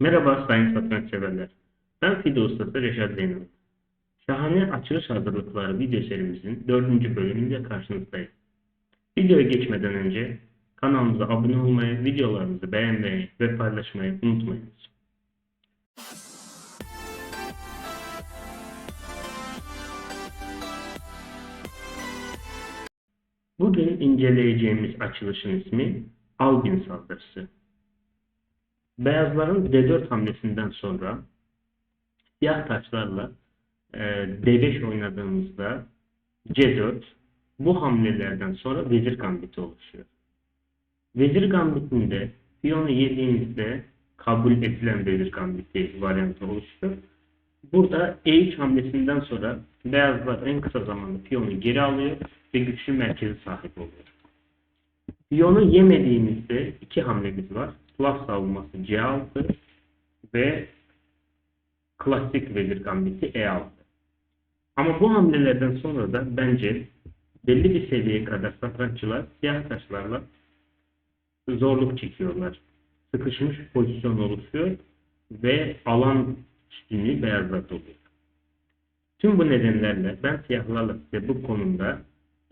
Merhaba sayın satranç severler. Ben Fide Ustası Reşat Zeynep. Şahane açılış hazırlıkları video serimizin dördüncü bölümünde karşınızdayım. Videoya geçmeden önce kanalımıza abone olmayı, videolarımızı beğenmeyi ve paylaşmayı unutmayınız. Bugün inceleyeceğimiz açılışın ismi Albin saldırısı. Beyazların D4 hamlesinden sonra siyah taşlarla e, D5 oynadığımızda C4 bu hamlelerden sonra vezir gambiti oluşuyor. Vezir gambitinde piyonu yediğimizde kabul edilen vezir gambiti varyantı oluşuyor. Burada E3 hamlesinden sonra beyazlar en kısa zamanda piyonu geri alıyor ve güçlü merkezi sahip oluyor. Piyonu yemediğimizde iki hamlemiz var. Laf savunması C6 ve klasik vezir gambiti E6. Ama bu hamlelerden sonra da bence belli bir seviyeye kadar satranççılar siyah taşlarla zorluk çekiyorlar. Sıkışmış pozisyon oluşuyor ve alan üstünlüğü beyazlarda oluyor. Tüm bu nedenlerle ben siyahlarla size bu konumda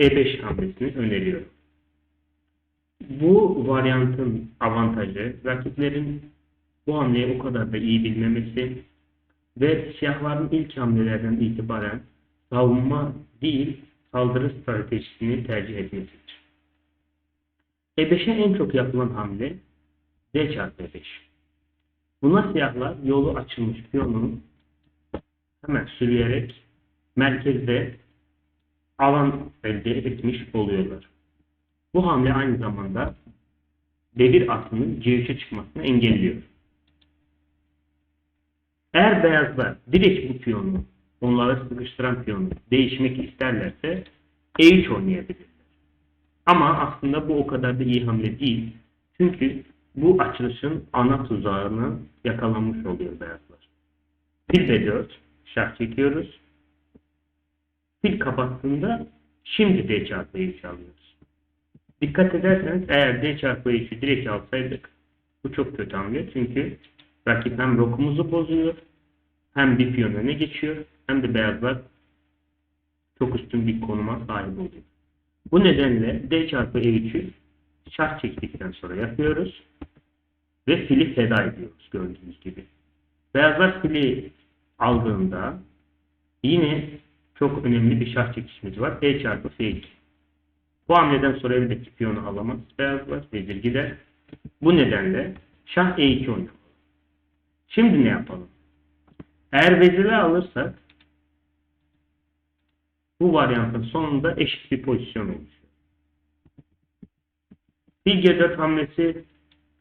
E5 hamlesini öneriyorum. Bu varyantın avantajı rakiplerin bu hamleyi o kadar da iyi bilmemesi ve siyahların ilk hamlelerden itibaren savunma değil saldırı stratejisini tercih etmesidir. E5'e en çok yapılan hamle D çarpı E5. Buna siyahlar yolu açılmış piyonunu hemen sürüyerek merkezde alan elde etmiş oluyorlar. Bu hamle aynı zamanda devir atının C3'e çıkmasını engelliyor. Eğer beyazlar direkt bu piyonu, onları sıkıştıran piyonu değişmek isterlerse E3 oynayabilirler. Ama aslında bu o kadar da iyi hamle değil. Çünkü bu açılışın ana tuzağını yakalamış oluyor beyazlar. Fil B4, şah çekiyoruz. Fil kapattığında şimdi D çarpı E3 alıyoruz. Dikkat ederseniz eğer D çarpı E3'ü direkt alsaydık bu çok kötü hamle. Çünkü rakip hem rokumuzu bozuyor hem bir piyon öne geçiyor hem de beyazlar çok üstün bir konuma sahip oluyor. Bu nedenle D çarpı E3'ü şah çektikten sonra yapıyoruz ve fili feda ediyoruz gördüğünüz gibi. Beyazlar fili aldığında yine çok önemli bir şah çekişimiz var. E çarpı F2. Bu hamleden sonra eldeki piyonu alamaz beyazlar. Vezir gider. Bu nedenle şah E2 oynamalı. Şimdi ne yapalım? Eğer veziri alırsak bu varyantın sonunda eşit bir pozisyon oluşuyor. Fil G4 hamlesi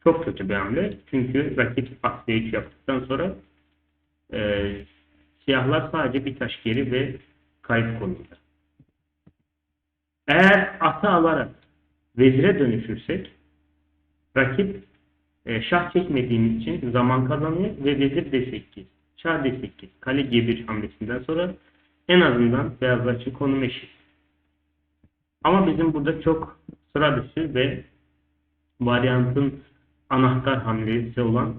çok kötü bir hamle. Çünkü rakip at D3 yaptıktan sonra e, siyahlar sadece bir taş geri ve kayıp konumda. Eğer atı alarak vezire dönüşürsek rakip e, şah çekmediğimiz için zaman kazanıyor ve vezir D8, şah D8, kale G1 hamlesinden sonra en azından beyazlar için konum eşit. Ama bizim burada çok sıra dışı ve varyantın anahtar hamlesi olan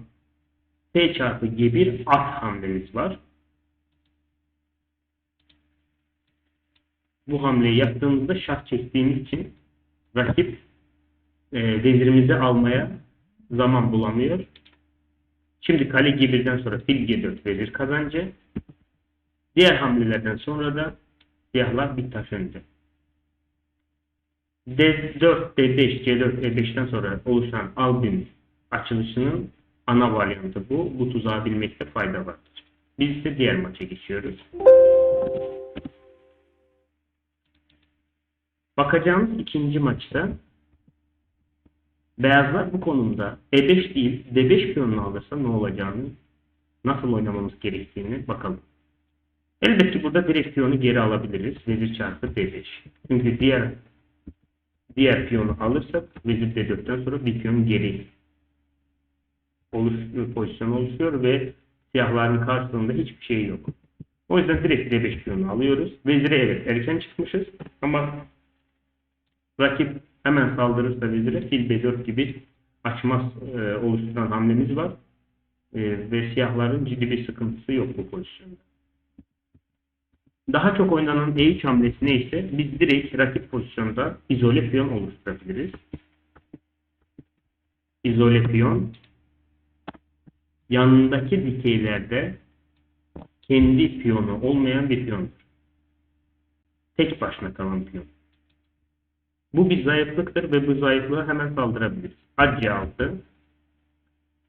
T çarpı G1 at hamlemiz var. Bu hamleyi yaptığımızda şah çektiğimiz için rakip e, vezirimizi almaya zaman bulamıyor. Şimdi kale G1'den sonra fil G4 vezir kazancı. Diğer hamlelerden sonra da siyahlar bir taş önde. D4, D5, C4, E5'ten sonra oluşan albüm açılışının ana varyantı bu. Bu tuzağı bilmekte fayda vardır. Biz ise diğer maça geçiyoruz. Bakacağımız ikinci maçta beyazlar bu konumda E5 değil D5 piyonunu alırsa ne olacağını, nasıl oynamamız gerektiğini bakalım. Elbette burada direkt piyonu geri alabiliriz. Vezir çarpı D5. Çünkü diğer diğer piyonu alırsak vezir D4'ten sonra bir piyon geri oluşuyor, pozisyon oluşuyor ve siyahların karşılığında hiçbir şey yok. O yüzden direkt D5 piyonu alıyoruz. Vezire evet erken çıkmışız ama rakip hemen saldırırsa vezire fil B4 gibi açmaz e, oluşturan hamlemiz var. Ee, ve siyahların ciddi bir sıkıntısı yok bu pozisyonda. Daha çok oynanan E3 hamlesi neyse biz direkt rakip pozisyonda izole piyon oluşturabiliriz. İzole piyon yanındaki dikeylerde kendi piyonu olmayan bir piyondur. Tek başına kalan piyon. Bu bir zayıflıktır ve bu zayıflığa hemen saldırabiliriz. Ac 6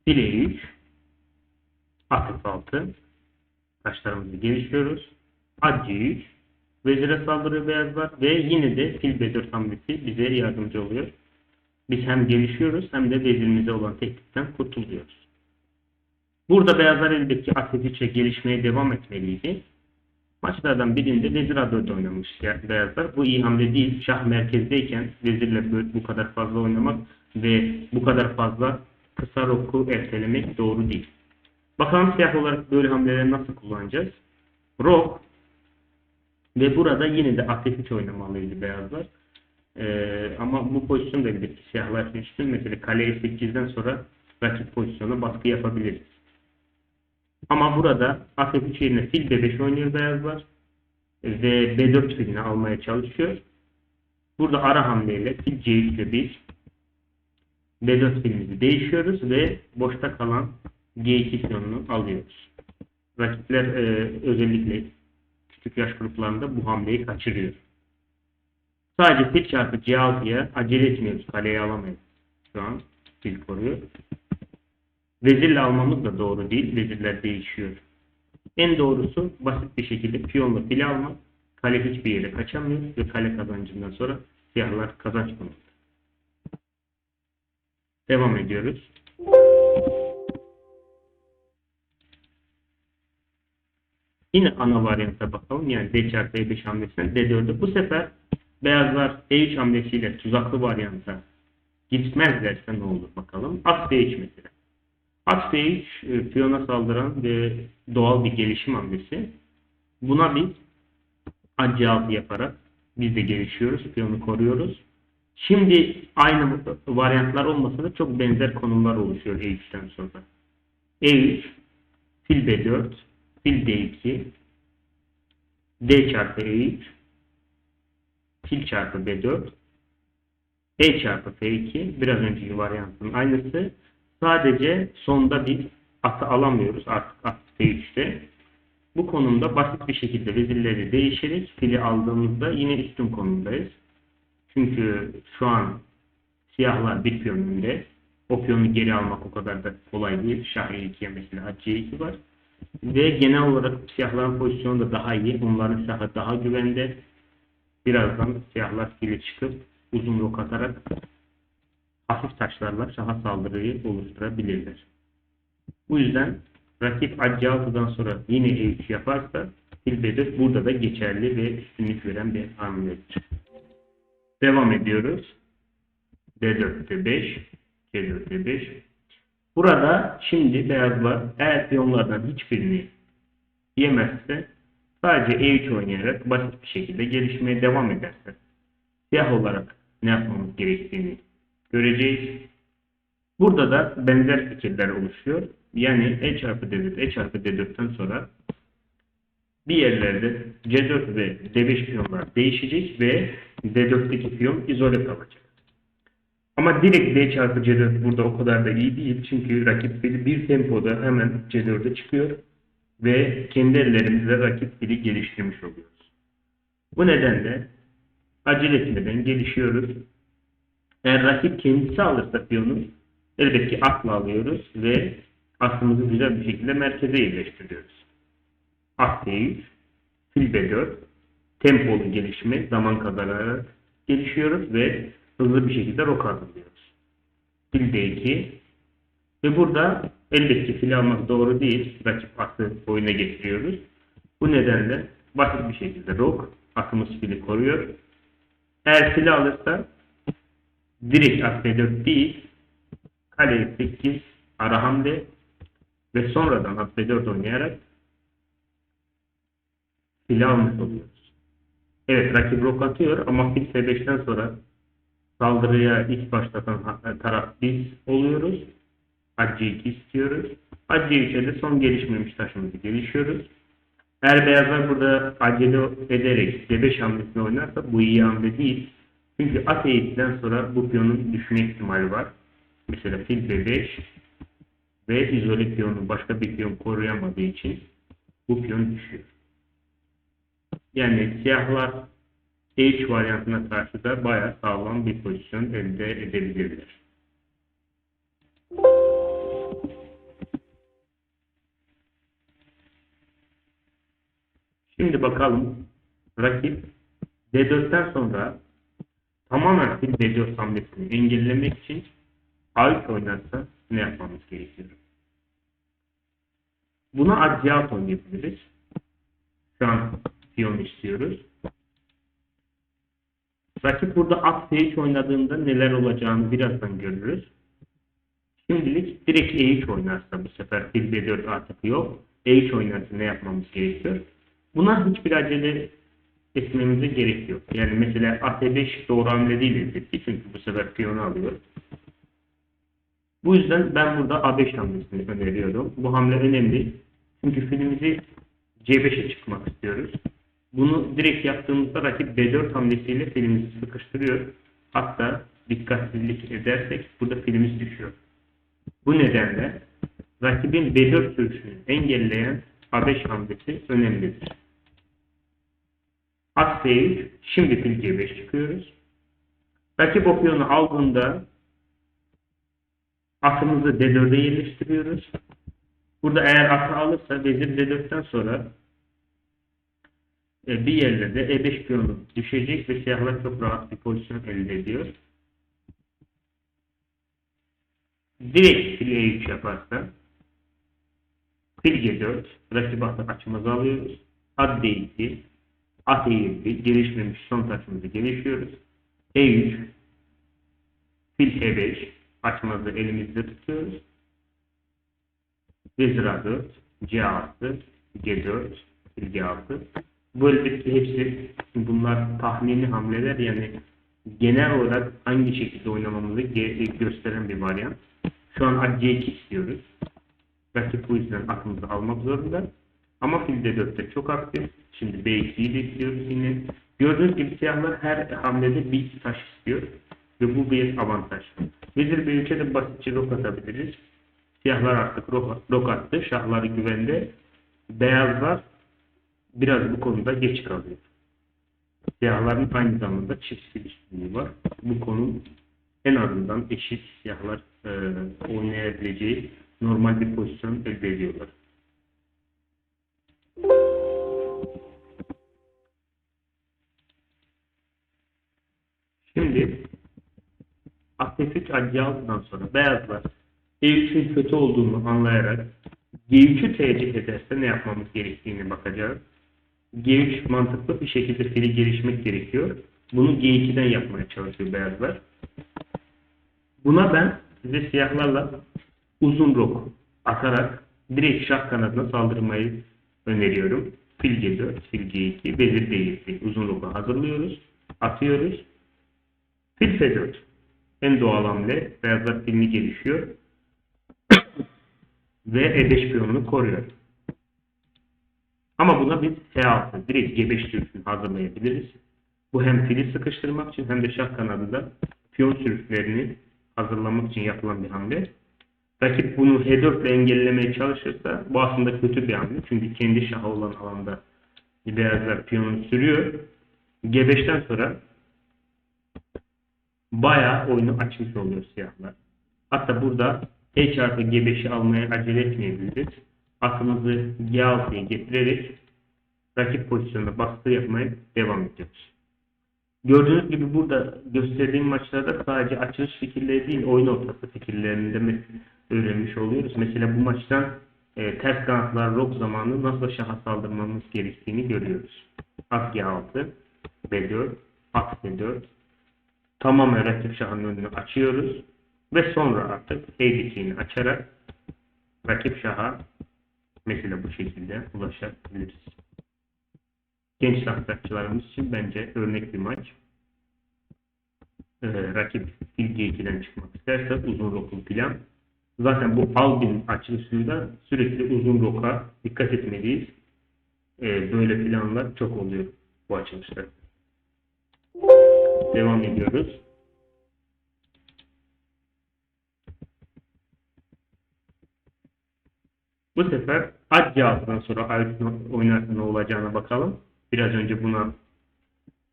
File 3 Aktif 6 Taşlarımızı geliştiriyoruz. Ac 3 Vezire saldırıyor beyazlar ve yine de fil B4 hamlesi bize yardımcı oluyor. Biz hem gelişiyoruz hem de vezirimize olan tehditten kurtuluyoruz. Burada beyazlar elbette aktif 3'e gelişmeye devam etmeliydi. Maçlardan birinde vezir A4 oynamış ya- beyazlar. Bu iyi hamle değil. Şah merkezdeyken vezirle bu kadar fazla oynamak ve bu kadar fazla kısa roku ertelemek doğru değil. Bakalım siyah olarak böyle hamleleri nasıl kullanacağız? Rok ve burada yine de 3 oynamalıydı beyazlar. Ee, ama bu pozisyon da elbette siyahlar üstün. Mesela kale E8'den sonra rakip pozisyonu baskı yapabiliriz. Ama burada Asya 3 yerine fil B5 oynuyor beyazlar. Ve B4 filini almaya çalışıyor. Burada ara hamleyle fil C3 ile biz B4 filimizi değişiyoruz ve boşta kalan G2 piyonunu alıyoruz. Rakipler e, özellikle küçük yaş gruplarında bu hamleyi kaçırıyor. Sadece fil çarpı C6'ya acele etmiyoruz. Kaleyi alamayız. Şu an fil koruyor. Vezirle almamız da doğru değil. Vezirler değişiyor. En doğrusu basit bir şekilde piyonla fili almak. Kale hiçbir yere kaçamıyor ve kale kazancından sonra siyahlar kazanç bulur. Devam ediyoruz. Yine ana varyanta bakalım. Yani D çarpı E5 hamlesine D4'e. Bu sefer beyazlar E3 hamlesiyle tuzaklı varyanta gitmezlerse ne olur bakalım. At D3 mesela. At D3 e, piyona saldıran ve doğal bir gelişim hamlesi. Buna biz ac 6 yaparak biz de gelişiyoruz. Piyonu koruyoruz. Şimdi aynı varyantlar olmasa da çok benzer konumlar oluşuyor E3'ten sonra. E3, fil B4, fil D2, D çarpı E3, fil çarpı B4, E çarpı F2, biraz önceki varyantın aynısı. Sadece sonda biz atı alamıyoruz artık at F3'te. Bu konumda basit bir şekilde vezirleri değişerek fili aldığımızda yine üstün konumdayız. Çünkü şu an siyahlar bir piyon önde. O piyonu geri almak o kadar da kolay değil. Şah E2'ye mesela at C2 var. Ve genel olarak siyahların pozisyonu da daha iyi. Onların şahı daha güvende. Birazdan siyahlar fili çıkıp uzun rok atarak hafif taşlarla şaha saldırıyı oluşturabilirler. Bu yüzden rakip ac 6'dan sonra yine E3 yaparsa B4 burada da geçerli ve üstünlük veren bir hamledir. Devam ediyoruz. D4 D5 C4 D5 Burada şimdi beyazlar eğer piyonlardan hiçbirini yemezse sadece E3 oynayarak basit bir şekilde gelişmeye devam ederse siyah olarak ne yapmamız gerektiğini göreceğiz. Burada da benzer fikirler oluşuyor. Yani E çarpı D4, E çarpı D4'ten sonra bir yerlerde C4 ve D5 piyonlar değişecek ve D4'teki piyon izole kalacak. Ama direkt D çarpı C4 burada o kadar da iyi değil. Çünkü rakip fili bir tempoda hemen C4'e çıkıyor ve kendi ellerimizle rakip fili geliştirmiş oluyoruz. Bu nedenle acele etmeden gelişiyoruz. Eğer rakip kendisi alırsa piyonu elbette akla alıyoruz ve aklımızı güzel bir şekilde merkeze yerleştiriyoruz. Ak D3, fil B4, tempolu gelişme, zaman kazanarak gelişiyoruz ve hızlı bir şekilde rok hazırlıyoruz. Fil D2 ve burada elbette fil almak doğru değil. Rakip atı oyuna getiriyoruz. Bu nedenle basit bir şekilde rok atımız fili koruyor. Eğer fili alırsa direkt at B4 değil kale 8 ara hamle ve sonradan at B4 oynayarak fili almış oluyoruz. Evet rakip rok atıyor ama fil F5'ten sonra saldırıya ilk başlatan taraf biz oluyoruz. At C2 istiyoruz. At C3'e de son gelişmemiş taşımızı gelişiyoruz. Eğer beyazlar burada acele ederek D5 hamlesini oynarsa bu iyi hamle değil. Çünkü at E2'den sonra bu piyonun düşme ihtimali var. Mesela fil B5 ve izole piyonu başka bir piyon koruyamadığı için bu piyon düşüyor. Yani siyahlar H varyantına karşı da bayağı sağlam bir pozisyon elde edebilirler. Şimdi bakalım rakip D4'ten sonra tamamen fil D4 hamlesini engellemek için A3 oynarsa ne yapmamız gerekiyor? Buna adyat oynayabiliriz. Şu an piyon istiyoruz. Rakip burada at C3 oynadığında neler olacağını birazdan görürüz. Şimdilik direkt E3 oynarsa bu sefer fil B4 artık yok. E3 oynarsa ne yapmamız gerekiyor? Buna hiçbir acele etmemize gerek yok. Yani mesela at5 doğru hamle değil elbette çünkü bu sefer piyonu alıyor. Bu yüzden ben burada A5 hamlesini öneriyorum. Bu hamle önemli. Çünkü filmimizi C5'e çıkmak istiyoruz. Bunu direkt yaptığımızda rakip B4 hamlesiyle filmimizi sıkıştırıyor. Hatta dikkatsizlik edersek burada filmimiz düşüyor. Bu nedenle rakibin B4 sürüşünü engelleyen A5 hamlesi önemlidir. At C3, şimdi fil C5 çıkıyoruz. Rakip o piyonu aldığında atımızı D4'e yerleştiriyoruz. Burada eğer atı alırsa vezir D4'ten sonra e, bir yerlerde E5 piyonu düşecek ve siyahlar çok rahat bir pozisyon elde ediyor. Direkt fil E3 yaparsa fil G4 rakip atı açımızı alıyoruz. At D2 at E7 gelişmemiş son taşımızı gelişiyoruz. E3 fil H5 açmazı elimizde tutuyoruz. Vezir A4 C6 G4 fil G6 bu elbette hepsi bunlar tahmini hamleler yani genel olarak hangi şekilde oynamamızı gösteren bir varyant. Şu an at C2 istiyoruz. Rakip bu yüzden aklımızı almak zorunda. Ama fil D4'te çok aktif. Şimdi B2'yi de istiyoruz yine. Gördüğünüz gibi siyahlar her hamlede bir taş istiyor. Ve bu bir avantaj. Vezir B3'e de basitçe rok atabiliriz. Siyahlar artık rok, rok attı. Şahları güvende. Beyazlar biraz bu konuda geç kalıyor. Siyahların aynı zamanda çift fil üstünlüğü var. Bu konu en azından eşit siyahlar e, oynayabileceği normal bir pozisyon elde ediyorlar. Abdest 3 aldıktan sonra beyazlar E3'ün kötü olduğunu anlayarak G3'ü tercih ederse ne yapmamız gerektiğini bakacağız. G3 mantıklı bir şekilde seri gelişmek gerekiyor. Bunu G2'den yapmaya çalışıyor beyazlar. Buna ben size siyahlarla uzun rok atarak direkt şah kanadına saldırmayı öneriyorum. Fil G4, fil G2, vezir D7 uzun roka hazırlıyoruz. Atıyoruz. Fil F4 en doğal hamle. Beyazlar filmi gelişiyor. Ve E5 piyonunu koruyor. Ama buna biz H6 direkt G5 sürüsünü hazırlayabiliriz. Bu hem fili sıkıştırmak için hem de şah kanadında piyon sürüslerini hazırlamak için yapılan bir hamle. Rakip bunu H4 ile engellemeye çalışırsa bu aslında kötü bir hamle. Çünkü kendi şahı olan alanda beyazlar piyonunu sürüyor. G5'ten sonra bayağı oyunu açmış oluyor siyahlar. Hatta burada H artı G5'i almaya acele etmeyebiliriz. Atımızı G6'ya getirerek rakip pozisyonda baskı yapmaya devam ediyoruz. Gördüğünüz gibi burada gösterdiğim maçlarda sadece açılış fikirleri değil oyun ortası fikirlerini de öğrenmiş oluyoruz. Mesela bu maçtan e, ters kanatlar rok zamanı nasıl şaha saldırmamız gerektiğini görüyoruz. At G6, B4, at B4, tamamen rakip şahın önünü açıyoruz ve sonra artık eğdikliğini açarak rakip şaha mesela bu şekilde ulaşabiliriz. Genç tahtakçılarımız için bence örnek bir maç. Ee, rakip ilgi 2'den çıkmak isterse uzun roklu plan Zaten bu Albin açılışında sürekli uzun roka dikkat etmeliyiz. Ee, böyle planlar çok oluyor bu açılışta. Devam ediyoruz. Bu sefer ad cihazından sonra Alp'in oynarsa ne olacağına bakalım. Biraz önce buna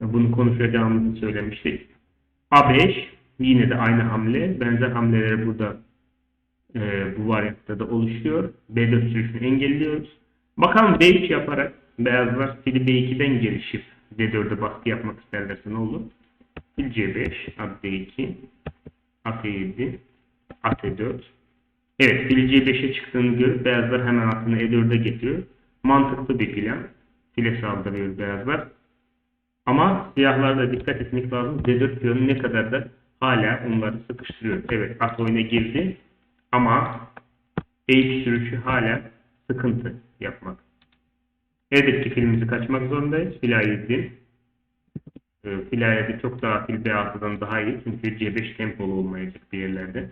bunu konuşacağımızı söylemiştik. A5 yine de aynı hamle. Benzer hamleleri burada e, bu varyatta da oluşuyor. B4 sürüşünü engelliyoruz. Bakalım B3 yaparak beyazlar fili B2'den gelişip D4'e baskı yapmak isterlerse ne olur? Fil C5, at D2, at E7, at E4. Evet, fil C5'e çıktığını görüp beyazlar hemen atını E4'e getiriyor. Mantıklı bir plan. File saldırıyor beyazlar. Ama siyahlarda dikkat etmek lazım. D4 piyonu ne kadar da hala onları sıkıştırıyor. Evet, at oyuna girdi. Ama E2 sürüşü hala sıkıntı yapmak. Elbette ki filimizi kaçmak zorundayız. Fil A7. E, fil A7 çok daha fil B6'dan daha iyi. Çünkü C5 tempolu olmayacak bir yerlerde.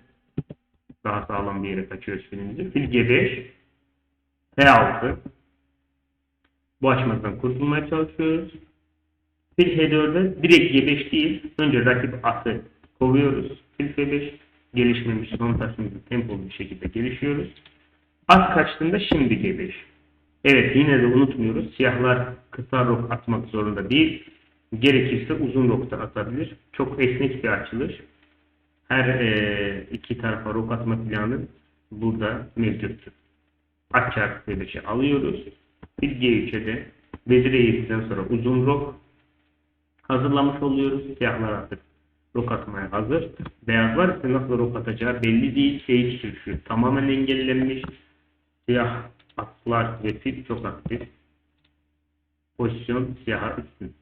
Daha sağlam bir yere kaçıyoruz filimizi. Fil G5. H6. Bu açmadan kurtulmaya çalışıyoruz. Fil H4'e direkt G5 değil. Önce rakip atı kovuyoruz. Fil F5 gelişmemiş son taşımızı tempolu bir şekilde gelişiyoruz. At kaçtığında şimdi G5. Evet yine de unutmuyoruz. Siyahlar kısa rok atmak zorunda değil. Gerekirse uzun rok da atabilir. Çok esnek bir açılış. Her e, iki tarafa rok atma planı burada mevcuttur. At çarpı F5'i alıyoruz. Bir G3'e de vezir E7'den sonra uzun rok hazırlamış oluyoruz. Siyahlar artık rok atmaya hazır. Beyazlar ise nasıl rok atacağı belli değil. Şey sürüşü tamamen engellenmiş. Siyah atlar ve fil çok aktif. Pozisyon siyaha üstün.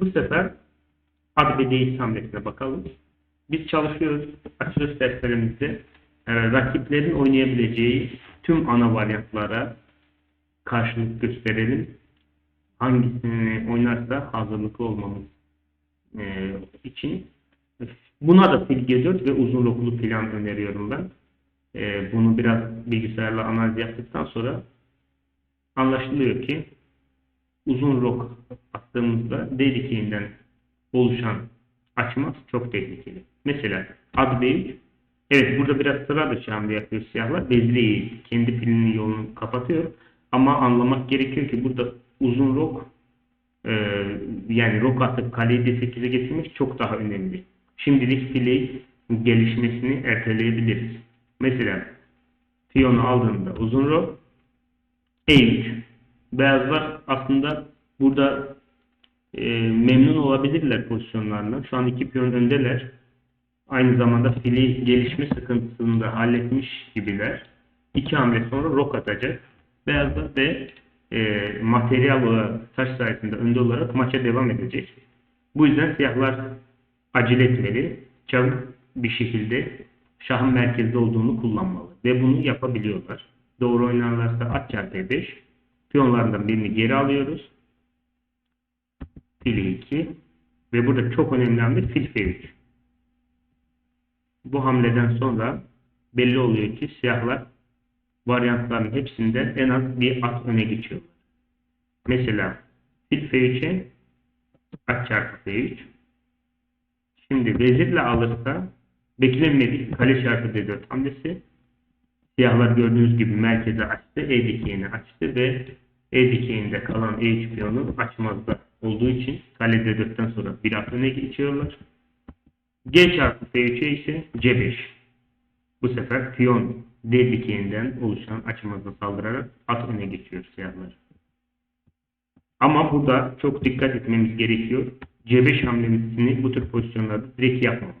Bu sefer ad ve değiş hamlesine bakalım. Biz çalışıyoruz. Açılış derslerimizde e, rakiplerin oynayabileceği tüm ana varyantlara karşılık gösterelim. Hangisini oynarsa hazırlıklı olmamız e, için. Buna da fil G4 ve uzun roklu plan öneriyorum ben. E, bunu biraz bilgisayarla analiz yaptıktan sonra anlaşılıyor ki uzun rok attığımızda D dikeyinden oluşan açmaz çok tehlikeli. Mesela ad B3 Evet burada biraz sıra dışı hamle yapıyor siyahlar. Bezleyi kendi filinin yolunu kapatıyor. Ama anlamak gerekiyor ki burada uzun rok e, yani rok atıp kaleyi D8'e getirmek çok daha önemli. Şimdilik fileyi gelişmesini erteleyebiliriz. Mesela piyonu aldığında uzun rok E3 beyazlar aslında burada e, memnun olabilirler pozisyonlarla. Şu an iki piyon öndeler aynı zamanda fili gelişme sıkıntısını da halletmiş gibiler. İki hamle sonra rok atacak. Beyazlar ve e, materyal olarak taş sayesinde önde olarak maça devam edecek. Bu yüzden siyahlar acele etmeli. Çabuk bir şekilde şahın merkezde olduğunu kullanmalı. Ve bunu yapabiliyorlar. Doğru oynarlarsa at çarpı 5 piyonlarından birini geri alıyoruz. Fili 2 ve burada çok önemli hamle fil F3. Bu hamleden sonra belli oluyor ki siyahlar varyantların hepsinde en az bir at öne geçiyor. Mesela fil F3'e at çarpı F3 şimdi vezirle alırsa beklenmedik kale çarpı D4 hamlesi siyahlar gördüğünüz gibi merkeze açtı. E dikeyini açtı ve E dikeyinde kalan E3 piyonu açmazda olduğu için kale D4'ten sonra bir at öne geçiyorlar. G çarpı F3'e ise C5. Bu sefer piyon D dikeyinden oluşan açmazda saldırarak at öne geçiyor siyahlar. Ama burada çok dikkat etmemiz gerekiyor. C5 hamlesini bu tür pozisyonlarda direkt yapmamak.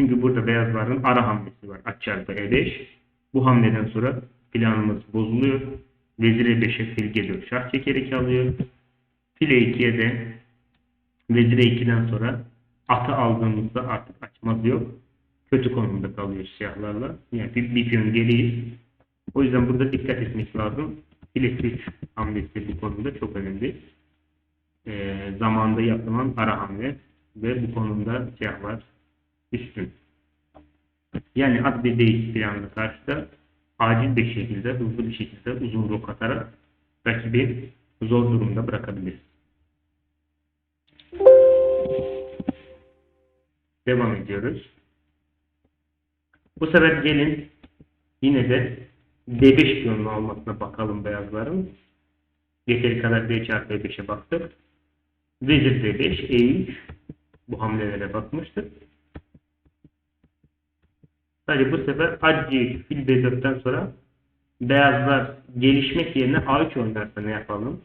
Çünkü burada beyazların ara hamlesi var. At çarpı E5. Bu hamleden sonra planımız bozuluyor. Vezir E5'e fil G4 şah çekerek alıyor. Fil E2'ye de Vezir E2'den sonra atı aldığımızda artık açmaz yok. Kötü konumda kalıyor siyahlarla. Yani bir, bir piyon geriyiz. O yüzden burada dikkat etmek lazım. File 3 hamlesi bu konuda çok önemli. e, zamanda yapılan ara hamle ve bu konuda siyahlar üstün. Yani at ve değiş planına karşı da acil bir şekilde, hızlı bir şekilde uzun rok atarak rakibi zor durumda bırakabiliriz. Devam ediyoruz. Bu sefer gelin yine de D5 piyonunu almasına bakalım beyazların. Yeteri kadar D çarpı E5'e baktık. Vezir D5, E3 bu hamlelere bakmıştık. Sadece bu sefer Hacı fil B4'ten sonra beyazlar gelişmek yerine A3 oynarsa ne yapalım?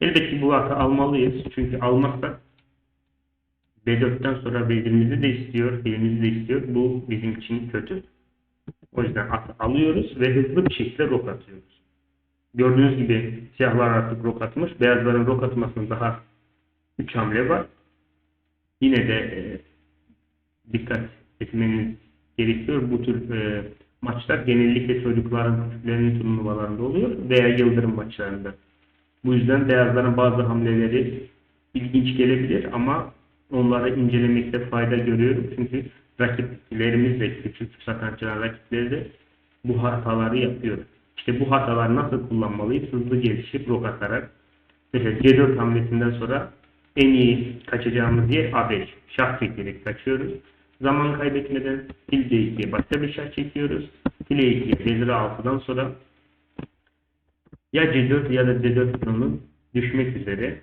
Elbette ki bu vakı almalıyız. Çünkü almazsak B4'ten sonra vezirimizi de istiyor, filimizi de istiyor. Bu bizim için kötü. O yüzden atı alıyoruz ve hızlı bir şekilde rok atıyoruz. Gördüğünüz gibi siyahlar artık rok atmış. Beyazların rok atmasının daha 3 hamle var. Yine de e, dikkat etmeniz gerekiyor. Bu tür e, maçlar genellikle çocukların küçüklerinin turnuvalarında oluyor veya yıldırım maçlarında. Bu yüzden beyazların bazı hamleleri ilginç gelebilir ama onları incelemekte fayda görüyorum. Çünkü rakiplerimiz de küçük satranççılar rakipleri de bu hataları yapıyor. İşte bu hataları nasıl kullanmalıyız? Hızlı gelişip rok atarak. Mesela C4 hamlesinden sonra en iyi kaçacağımız yer A5. Şah çekerek kaçıyoruz. Zaman kaybetmeden fil D2'ye başka bir şah çekiyoruz. Fil E2'ye vezir 6'dan sonra ya C4 ya da C4 piyonun düşmek üzere.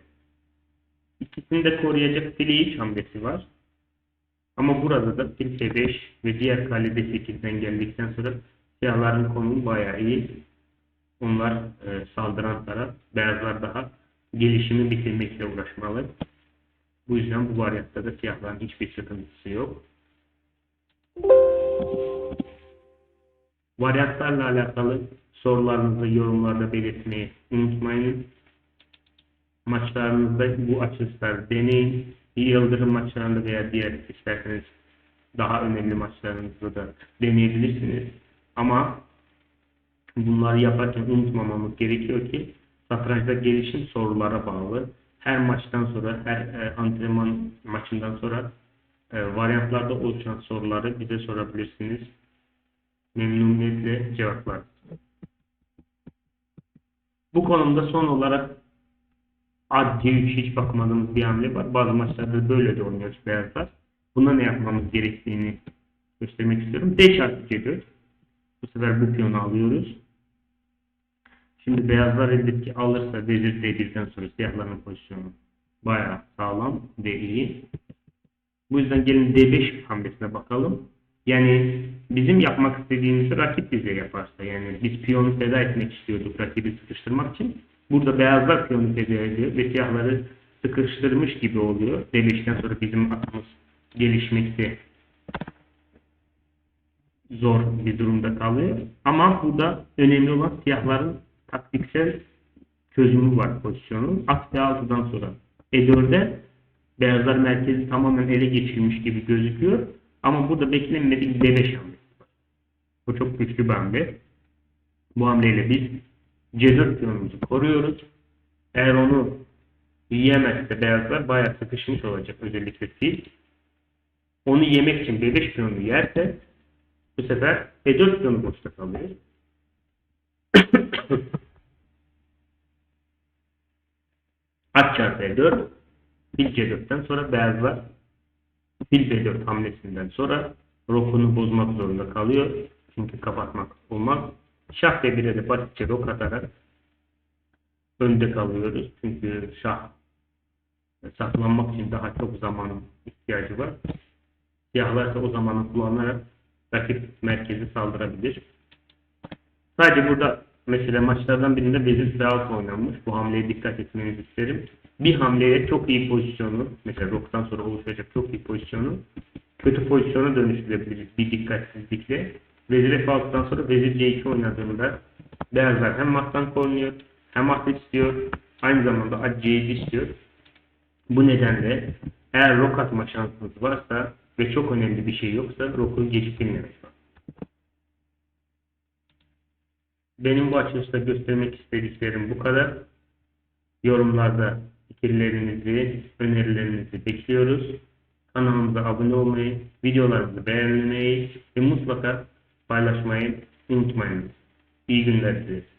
İkisini de koruyacak fil E3 hamlesi var. Ama burada da fil F5 ve diğer kale D8'den geldikten sonra siyahların konumu bayağı iyi. Onlar e, saldıran taraf. Beyazlar daha gelişimi bitirmekle uğraşmalı. Bu yüzden bu varyatta da siyahların hiçbir sıkıntısı yok. Varyantlarla alakalı sorularınızı yorumlarda belirtmeyi unutmayın. Maçlarınızda bu açılışlar deneyin. Yıldırım maçlarında veya diğer isterseniz daha önemli maçlarınızda da deneyebilirsiniz. Ama bunları yaparken unutmamamız gerekiyor ki satrançta gelişim sorulara bağlı. Her maçtan sonra, her e, antrenman maçından sonra e, varyantlarda oluşan soruları bize sorabilirsiniz. Memnuniyetle cevaplar. Bu konumda son olarak ad C3 hiç bakmadığımız bir hamle var. Bazı maçlarda böyle de oynuyoruz beyazlar. Buna ne yapmamız gerektiğini göstermek istiyorum. D çarpı C4. Bu sefer bu piyonu alıyoruz. Şimdi beyazlar elbette ki alırsa vezir D1'den sonra siyahların pozisyonu bayağı sağlam ve iyi. Bu yüzden gelin D5 hamlesine bakalım. Yani bizim yapmak istediğimizi rakip bize yaparsa yani biz piyonu feda etmek istiyorduk rakibi sıkıştırmak için. Burada beyazlar piyonu feda ediyor ve siyahları sıkıştırmış gibi oluyor. D5'ten sonra bizim atımız gelişmekte zor bir durumda kalıyor. Ama burada önemli olan siyahların taktiksel çözümü var pozisyonun. At B6'dan sonra E4'e beyazlar merkezi tamamen ele geçirmiş gibi gözüküyor. Ama burada beklenmedik D5 hamlesi var. Bu çok güçlü bir hamle. Bu hamleyle biz C4 piyonumuzu koruyoruz. Eğer onu yiyemezse beyazlar bayağı sıkışmış olacak özellikle fil. Onu yemek için B5 piyonunu yerse bu sefer E4 piyonu boşta kalıyor. At çarpı E4 fil C4'ten sonra beyazlar fil B4 hamlesinden sonra rokunu bozmak zorunda kalıyor. Çünkü kapatmak olmaz. Şah B1'e de basitçe rok atarak önde kalıyoruz. Çünkü şah saklanmak için daha çok zamanın ihtiyacı var. Siyahlar ise o zamanı kullanarak rakip merkezi saldırabilir. Sadece burada mesela maçlardan birinde vezir f6 oynanmış. Bu hamleye dikkat etmenizi isterim. Bir hamleye çok iyi pozisyonu, mesela roktan sonra oluşacak çok iyi pozisyonu kötü pozisyona dönüştürebiliriz bir dikkatsizlikle. Vezir f6'dan sonra vezir c2 oynadığında beyazlar hem mattan korunuyor hem at istiyor aynı zamanda at c7 istiyor. Bu nedenle eğer rok atma şansınız varsa ve çok önemli bir şey yoksa roku geciktirmemek lazım. Benim bu açılışta göstermek istediklerim bu kadar. Yorumlarda fikirlerinizi, önerilerinizi bekliyoruz. Kanalımıza abone olmayı, videolarımızı beğenmeyi ve mutlaka paylaşmayı unutmayınız. İyi günler dileriz.